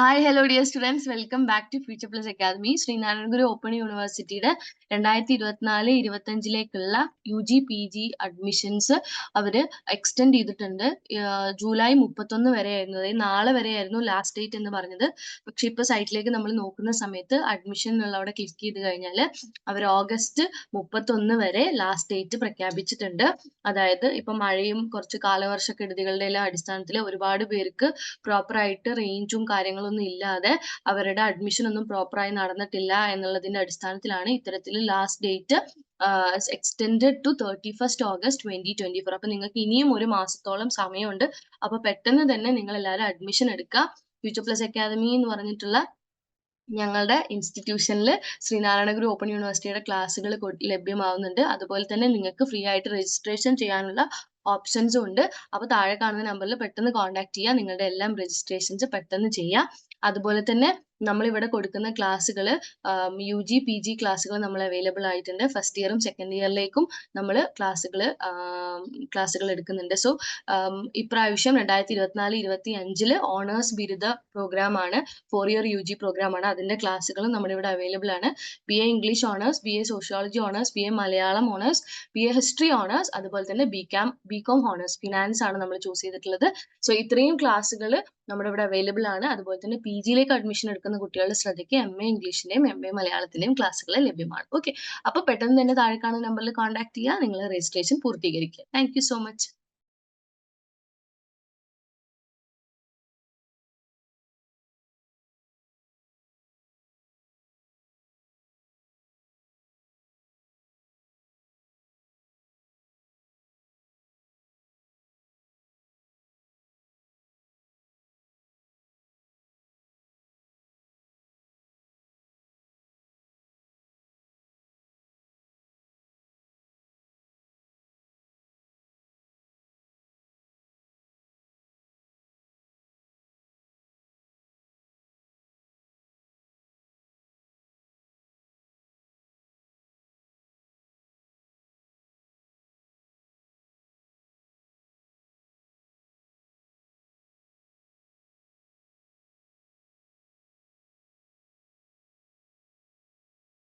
Hi hello dear students welcome back to future plus academy Sreenarayanaguru open യൂണിവേഴ്സിറ്റിയുടെ രണ്ടായിരത്തി ഇരുപത്തിനാല് ഇരുപത്തഞ്ചിലേക്കുള്ള U G P G admissions അവർ extend ചെയ്തിട്ടുണ്ട് July മുപ്പത്തൊന്ന് വരെ ആയിരുന്നു അതായത് നാളെ വരെ ആയിരുന്നു ലാസ്റ്റ് ഡേറ്റ് എന്ന് പറഞ്ഞത്. പക്ഷെ ഇപ്പൊ സൈറ്റിലേക്ക് നമ്മൾ നോക്കുന്ന സമയത്ത് അഡ്മിഷൻ എന്നുള്ള അവിടെ ക്ലിക്ക് ചെയ്ത് കഴിഞ്ഞാൽ അവർ ഓഗസ്റ്റ് മുപ്പത്തൊന്ന് വരെ ലാസ്റ്റ് ഡേറ്റ് പ്രഖ്യാപിച്ചിട്ടുണ്ട്. അതായത് ഇപ്പൊ മഴയും കുറച്ച് കാലവർഷക്കെടുതികളുടെ എല്ലാം അടിസ്ഥാനത്തിൽ ഒരുപാട് പേർക്ക് പ്രോപ്പറായിട്ട് റേഞ്ചും റേഞ്ചും കാര്യങ്ങളൊന്നും ഇല്ലാതെ അവരുടെ അഡ്മിഷൻ ഒന്നും പ്രോപ്പറായി നടന്നിട്ടില്ല എന്നുള്ളതിന്റെ അടിസ്ഥാനത്തിലാണ് ഇത്തരത്തിൽ last date extend to thirty first August twenty twenty four അപ്പൊ നിങ്ങൾക്ക് ഇനിയും ഒരു മാസത്തോളം സമയമുണ്ട്. അപ്പൊ പെട്ടെന്ന് തന്നെ നിങ്ങൾ എല്ലാവരും അഡ്മിഷൻ എടുക്കുക. ഫ്യൂച്ചർ പ്ലസ് അക്കാദമി എന്ന് പറഞ്ഞിട്ടുള്ള ഞങ്ങളുടെ ഇൻസ്റ്റിറ്റ്യൂഷനിൽ ശ്രീനാരായണ ഗുരു ഓപ്പൺ യൂണിവേഴ്സിറ്റിയുടെ ക്ലാസ്സുകൾ ലഭ്യമാവുന്നുണ്ട്. അതുപോലെ തന്നെ നിങ്ങൾക്ക് ഫ്രീ ആയിട്ട് രജിസ്ട്രേഷൻ ചെയ്യാനുള്ള ഓപ്ഷൻസും ഉണ്ട്. അപ്പൊ താഴെ കാണുന്ന നമ്പറിൽ പെട്ടെന്ന് കോൺടാക്ട് ചെയ്യുക നിങ്ങളുടെ എല്ലാം രജിസ്ട്രേഷൻസ് പെട്ടെന്ന് ചെയ്യുക അതുപോലെ തന്നെ നമ്മൾ ഇവിടെ കൊടുക്കുന്ന ക്ലാസ്സുകൾ യു ജി പി ജി ക്ലാസ്സുകൾ നമ്മൾ അവൈലബിൾ ആയിട്ടുണ്ട്. ഫസ്റ്റ് ഇയറും സെക്കൻഡ് ഇയറിലേക്കും നമ്മൾ ക്ലാസ്സുകൾ ക്ലാസ്സുകൾ എടുക്കുന്നുണ്ട്. സോ ഇപ്രാവശ്യം രണ്ടായിരത്തി ഇരുപത്തിനാല് ഇരുപത്തി അഞ്ചിൽ ഓണേഴ്സ് ബിരുദ പ്രോഗ്രാം ആണ്. Four year U G programme ആണ്. അതിന്റെ ക്ലാസ്സുകളും നമ്മുടെ ഇവിടെ അവൈലബിൾ ആണ്. B A English honours B A sociology honours B A Malayalam honours B A history honours അതുപോലെ തന്നെ B com B com honours finance ആണ് നമ്മൾ ചൂസ് ചെയ്തിട്ടുള്ളത്. സോ ഇത്രയും ക്ലാസ്സുകൾ നമ്മുടെ ഇവിടെ അവൈലബിൾ ആണ്. അതുപോലെ തന്നെ പി ജിയിലേക്ക് അഡ്മിഷൻ എടുക്കുന്ന കുട്ടികളുടെ ശ്രദ്ധയ്ക്ക് എം എ ഇംഗ്ലീഷിന്റെയും എം എ മലയാളത്തിന്റെയും ക്ലാസ്സുകൾ ലഭ്യമാണ്. ഓക്കെ അപ്പൊ പെട്ടെന്ന് തന്നെ താഴെ കാണുന്ന നമ്പറിൽ കോൺടാക്ട് ചെയ്യുക നിങ്ങൾ രജിസ്ട്രേഷൻ പൂർത്തീകരിക്കുക. Thank so much